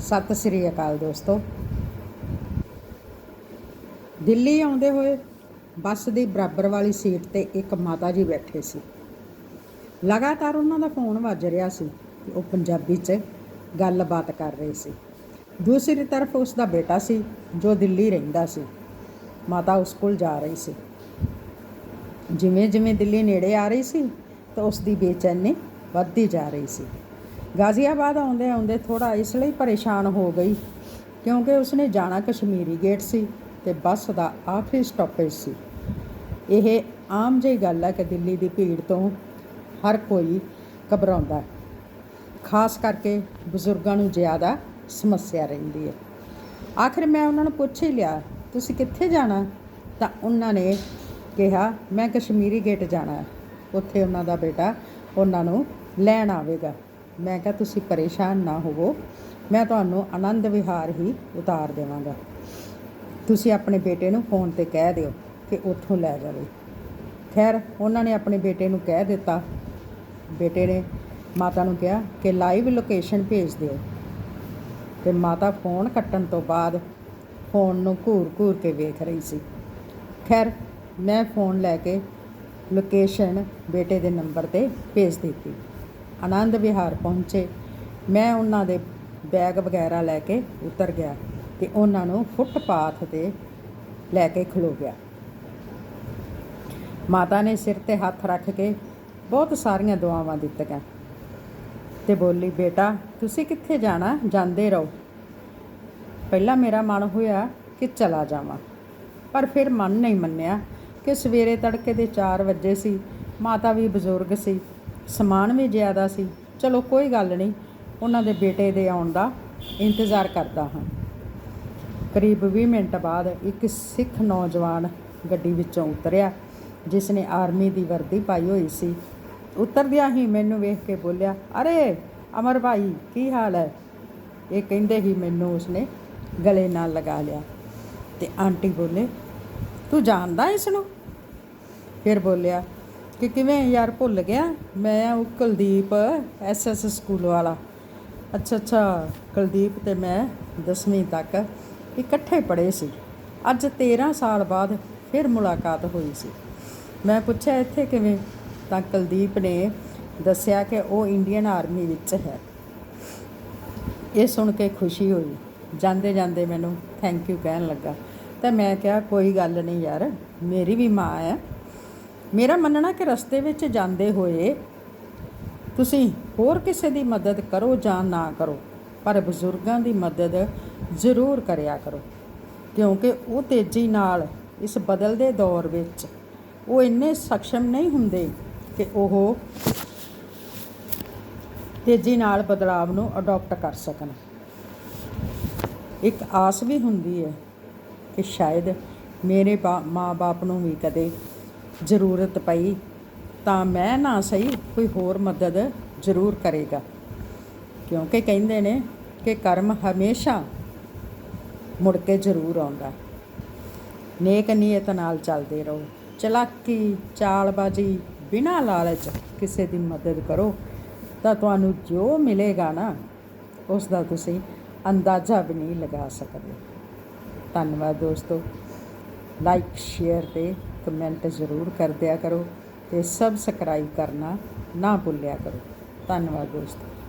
ਸਤਿ ਸ੍ਰੀ ਅਕਾਲ ਦੋਸਤੋ। ਦਿੱਲੀ ਆਉਂਦੇ ਹੋਏ ਬੱਸ ਦੀ ਬਰਾਬਰ ਵਾਲੀ ਸੀਟ ਤੇ ਇੱਕ ਮਾਤਾ ਜੀ ਬੈਠੇ ਸੀ। ਲਗਾਤਾਰ ਉਹਨਾਂ ਦਾ ਫੋਨ ਵੱਜ ਰਿਹਾ ਸੀ ਉਹ ਪੰਜਾਬੀ 'ਚ ਗੱਲਬਾਤ ਕਰ ਰਹੇ ਸੀ। ਦੂਸਰੀ ਤਰਫ ਉਸ ਦਾ ਬੇਟਾ ਸੀ ਜੋ ਦਿੱਲੀ ਰਹਿੰਦਾ ਸੀ। ਮਾਤਾ ਉਸ ਕੋਲ ਜਾ ਰਹੀ ਸੀ। ਜਿਵੇਂ ਜਿਵੇਂ ਦਿੱਲੀ ਨੇੜੇ ਆ ਰਹੀ ਸੀ, ਤਾਂ ਉਸ ਦੀ ਬੇਚੈਨੀ ਵੱਧਦੀ ਜਾ ਰਹੀ ਸੀ। ਗਾਜ਼ੀਆਬਾਦ ਆਉਂਦੇ ਆਉਂਦੇ ਥੋੜਾ ਇਸ ਲਈ ਪਰੇਸ਼ਾਨ ਹੋ ਗਈ ਕਿਉਂਕਿ ਉਸਨੇ ਜਾਣਾ ਕਸ਼ਮੀਰੀ ਗੇਟ ਸੀ ਤੇ ਬੱਸ ਦਾ ਆਖਰੀ ਸਟਾਪੇਜ ਸੀ। ਇਹ ਆਮ ਜਿਹੀ ਗੱਲ ਹੈ ਕਿ ਦਿੱਲੀ ਦੀ ਭੀੜ ਤੋਂ ਹਰ ਕੋਈ ਘਬਰਾਉਂਦਾ ਹੈ। ਖਾਸ ਕਰਕੇ ਬਜ਼ੁਰਗਾਂ ਨੂੰ ਜ਼ਿਆਦਾ ਸਮੱਸਿਆ ਰਹਿੰਦੀ ਹੈ। ਆਖਿਰ ਮੈਂ ਉਹਨਾਂ ਨੂੰ ਪੁੱਛ ਹੀ ਲਿਆ, ਤੁਸੀਂ ਕਿੱਥੇ ਜਾਣਾ? ਤਾਂ ਉਹਨਾਂ ਨੇ ਕਿਹਾ, ਮੈਂ ਕਸ਼ਮੀਰੀ ਗੇਟ ਜਾਣਾ ਹੈ। ਉੱਥੇ ਉਹਨਾਂ ਦਾ ਬੇਟਾ ਉਹਨਾਂ ਨੂੰ ਲੈਣ ਆਵੇਗਾ। ਮੈਂ ਕਿਹਾ ਤੁਸੀਂ ਪਰੇਸ਼ਾਨ ਨਾ ਹੋਵੋ। ਮੈਂ ਤੁਹਾਨੂੰ ਆਨੰਦ ਵਿਹਾਰ ਹੀ ਉਤਾਰ ਦੇਵਾਂਗਾ। ਤੁਸੀਂ ਆਪਣੇ ਬੇਟੇ ਨੂੰ ਫੋਨ ਤੇ ਕਹਿ ਦਿਓ ਕਿ ਉੱਥੋਂ ਲੈ ਜਾਵੇ। ਖੈਰ, ਉਹਨਾਂ ਨੇ ਆਪਣੇ ਬੇਟੇ ਨੂੰ ਕਹਿ ਦਿੱਤਾ। ਬੇਟੇ ਨੇ ਮਾਤਾ ਨੂੰ ਕਿਹਾ ਕਿ ਲਾਈਵ ਲੋਕੇਸ਼ਨ ਭੇਜ ਦਿਓ। ਤੇ ਮਾਤਾ ਫੋਨ ਕੱਟਣ ਤੋਂ ਬਾਅਦ ਫੋਨ ਨੂੰ ਘੂਰ-ਘੂਰ ਕੇ ਵੇਖ ਰਹੀ ਸੀ। ਖੈਰ, ਮੈਂ ਫੋਨ ਲੈ ਕੇ ਲੋਕੇਸ਼ਨ ਬੇਟੇ ਦੇ ਨੰਬਰ ਤੇ ਭੇਜ ਦਿੱਤੀ। ਆਨੰਦ ਵਿਹਾਰ ਪਹੁੰਚੇ। ਮੈਂ ਉਹਨਾਂ ਦੇ ਬੈਗ ਵਗੈਰਾ ਲੈ ਕੇ ਉਤਰ ਗਿਆ ਤੇ ਉਹਨਾਂ ਨੂੰ ਫੁੱਟਪਾਥ ਤੇ ਲੈ ਕੇ ਖਲੋ ਗਿਆ। ਮਾਤਾ ਨੇ ਸਿਰ ਤੇ ਹੱਥ ਰੱਖ ਕੇ ਬਹੁਤ ਸਾਰੀਆਂ ਦੁਆਵਾਂ ਦਿੱਤੀਆਂ ਤੇ ਬੋਲੀ, ਬੇਟਾ, ਤੁਸੀਂ ਕਿੱਥੇ ਜਾਣਾ? ਜਾਂਦੇ ਰਹੋ। ਪਹਿਲਾਂ ਮੇਰਾ ਮਨ ਹੋਇਆ ਕਿ ਚਲਾ ਜਾਵਾਂ, ਪਰ ਫਿਰ ਮਨ ਨਹੀਂ ਮੰਨਿਆ ਕਿ ਸਵੇਰੇ ਤੜਕੇ ਦੇ 4 ਵਜੇ ਸੀ। ਮਾਤਾ ਵੀ ਬਜ਼ੁਰਗ ਸੀ। ਸਮਾਨ ਵੀ ਜ਼ਿਆਦਾ ਸੀ। ਚਲੋ ਕੋਈ ਗੱਲ ਨਹੀਂ, ਉਹਨਾਂ ਦੇ ਬੇਟੇ ਦੇ ਆਉਣ ਦਾ ਇੰਤਜ਼ਾਰ ਕਰਦਾ ਹਾਂ। ਕਰੀਬ 20 ਮਿੰਟ ਬਾਅਦ ਇੱਕ ਸਿੱਖ ਨੌਜਵਾਨ ਗੱਡੀ ਵਿੱਚੋਂ ਉਤਰਿਆ, ਜਿਸ ਨੇ ਆਰਮੀ ਦੀ ਵਰਦੀ ਪਾਈ ਹੋਈ ਸੀ। ਉਤਰਦਿਆਂ ਹੀ ਮੈਨੂੰ ਵੇਖ ਕੇ ਬੋਲਿਆ, ਅਰੇ, ਅਮਰ ਭਾਈ, ਕੀ ਹਾਲ ਹੈ? ਇਹ ਕਹਿੰਦੇ ਹੀ ਮੈਨੂੰ ਉਸਨੇ ਗਲੇ ਨਾਲ ਲਗਾ ਲਿਆ ਤੇ ਆਂਟੀ ਬੋਲੇ, ਤੂੰ ਜਾਣਦਾ ਇਸ ਨੂੰ? ਫਿਰ ਬੋਲਿਆ ਕਿ ਕਿਵੇਂ ਯਾਰ ਭੁੱਲ ਗਿਆ? ਮੈਂ ਉਹ ਕੁਲਦੀਪ ਐਸਐਸ ਸਕੂਲ ਵਾਲਾ। ਅੱਛਾ ਅੱਛਾ, ਕੁਲਦੀਪ ਤੇ ਮੈਂ 10ਵੀਂ ਤੱਕ ਇਕੱਠੇ ਪੜ੍ਹੇ ਸੀ। ਅੱਜ 13 ਸਾਲ ਬਾਅਦ ਫਿਰ ਮੁਲਾਕਾਤ ਹੋਈ ਸੀ। ਮੈਂ ਪੁੱਛਿਆ, ਇੱਥੇ ਕਿਵੇਂ? ਤਾਂ ਕੁਲਦੀਪ ਨੇ ਦੱਸਿਆ ਕਿ ਉਹ ਇੰਡੀਅਨ ਆਰਮੀ ਵਿੱਚ ਹੈ। ਇਹ ਸੁਣ ਕੇ ਖੁਸ਼ੀ ਹੋਈ। ਜਾਂਦੇ ਜਾਂਦੇ ਮੈਨੂੰ ਥੈਂਕ ਯੂ ਕਹਿਣ ਲੱਗਾ। ਤਾਂ ਮੈਂ ਕਿਹਾ, ਕੋਈ ਗੱਲ ਨਹੀਂ ਯਾਰ, ਮੇਰੀ ਵੀ ਮਾਂ ਹੈ। ਮੇਰਾ ਮੰਨਣਾ ਕਿ ਰਸਤੇ ਵਿੱਚ ਜਾਂਦੇ ਹੋਏ ਤੁਸੀਂ ਹੋਰ ਕਿਸੇ ਦੀ ਮਦਦ ਕਰੋ ਜਾਂ ਨਾ ਕਰੋ, ਪਰ ਬਜ਼ੁਰਗਾਂ ਦੀ ਮਦਦ ਜ਼ਰੂਰ ਕਰਿਆ ਕਰੋ, ਕਿਉਂਕਿ ਉਹ ਤੇਜ਼ੀ ਨਾਲ ਇਸ ਬਦਲਦੇ ਦੌਰ ਵਿੱਚ ਉਹ ਇੰਨੇ ਸક્ષਮ ਨਹੀਂ ਹੁੰਦੇ ਕਿ ਉਹ ਤੇਜ਼ੀ ਨਾਲ ਬਦਲਾਵ ਨੂੰ ਅਡਾਪਟ ਕਰ ਸਕਣ। ਇੱਕ ਆਸ ਵੀ ਹੁੰਦੀ ਹੈ ਕਿ ਸ਼ਾਇਦ ਮੇਰੇ ਮਾਂ-ਬਾਪ ਨੂੰ ਵੀ ਕਦੇ ਜ਼ਰੂਰਤ ਪਈ, ਤਾਂ ਮੈਂ ਨਾ ਸਹੀ ਕੋਈ ਹੋਰ ਮਦਦ ਜ਼ਰੂਰ ਕਰੇਗਾ। ਕਿਉਂਕਿ ਕਹਿੰਦੇ ਨੇ ਕਿ ਕਰਮ ਹਮੇਸ਼ਾ ਮੁੜ ਕੇ ਜ਼ਰੂਰ ਆਉਂਦਾ। ਨੇਕ ਨੀਅਤ ਨਾਲ ਚੱਲਦੇ ਰਹੋ। ਚਲਾਕੀ, ਚਾਲਬਾਜ਼ੀ ਬਿਨਾਂ ਲਾਲਚ ਕਿਸੇ ਦੀ ਮਦਦ ਕਰੋ, ਤਾਂ ਤੁਹਾਨੂੰ ਜੋ ਮਿਲੇਗਾ ਨਾ, ਉਸ ਦਾ ਤੁਸੀਂ ਅੰਦਾਜ਼ਾ ਵੀ ਨਹੀਂ ਲਗਾ ਸਕਦੇ। ਧੰਨਵਾਦ ਦੋਸਤੋ। ਲਾਈਕ ਸ਼ੇਅਰ ਤੇ ਕਮੈਂਟ ਜ਼ਰੂਰ ਕਰ ਦਿਆ ਕਰੋ ਤੇ ਸਬਸਕ੍ਰਾਈਬ ਕਰਨਾ ਨਾ ਭੁੱਲਿਆ ਕਰੋ। ਧੰਨਵਾਦ ਦੋਸਤੋ।